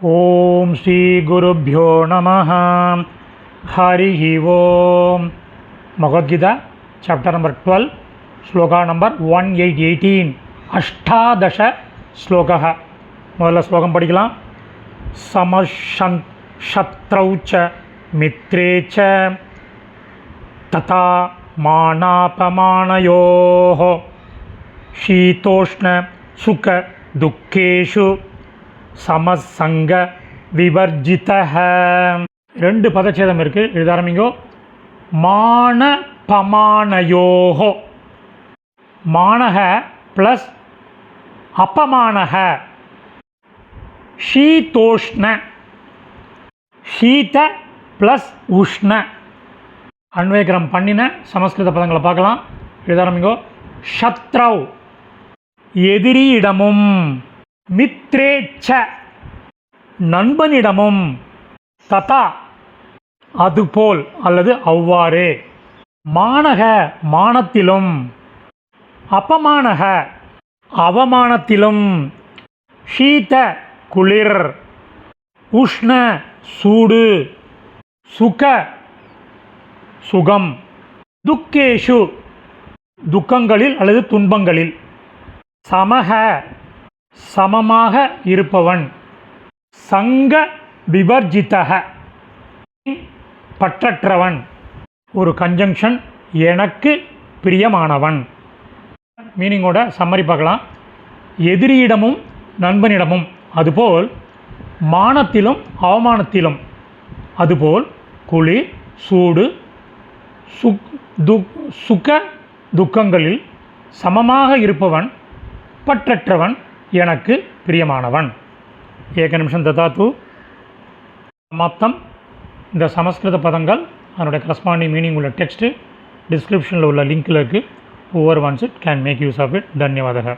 ॐ श्रीगुरुभ्यो नमः हरिः ओम् Bhagavad Gita chapter number twelve shloka number one eight eighteen அஷ்டாதச ஸ்லோகः முதல்ல ஸ்லோகம் படிக்கலாம் சமஷன் शत्रौ च मित्रे च तथा मानापमानयोः शीतोष्णसुखदुःखेषु சமசங்க விவர்ஜிதஹ. ரெண்டு பதச்சேதம் இருக்குது எழுத ஆரம்பிங்கோ மான பமானயோகோ மானக ப்ளஸ் அப்பமானக ஷீதோஷ்ண. ஷீத ப்ளஸ் உஷ்ண. அன்வேகரம் பண்ணின சமஸ்கிருத பதங்களை பார்க்கலாம். எழுத ஆரம்பிங்கோ ஷத்ரவ் எதிரியிடமும் மித்ரேச்ச நண்பனிடமும் ததா. அதுபோல் அல்லது அவ்வாறு. மானக மானத்திலும் அப்பமானக அவமானத்திலும் ஷீத குளிர் உஷ்ண சூடு சுக சுகம் துக்கேஷு துக்கங்களில் அல்லது துன்பங்களில். சமக சமமாக இருப்பவன். சங்க விவர்ஜிதக. பற்றற்றவன். ஒரு கன்ஜங்ஷன் எனக்கு பிரியமானவன். மீனிங்கோட சம்மரி பார்க்கலாம். எதிரியிடமும் நண்பனிடமும் அதுபோல் மானத்திலும் அவமானத்திலும் அதுபோல் குளிர் சூடு சுக் துக் சுக துக்கங்களில் சமமாக இருப்பவன் பற்றற்றவன் எனக்கு பிரியமானவன். ஏக நிமிஷம் ததாத்து. சமாப்தம். இந்த சமஸ்கிருத பதங்கள் அதனுடைய கரஸ்பாண்டிங் மீனிங் உள்ள டெக்ஸ்ட்டு டிஸ்கிரிப்ஷனில் உள்ள லிங்க்கில் இருக்குது ஒவ்வொரு once it can make use of it தன்யவாதகர்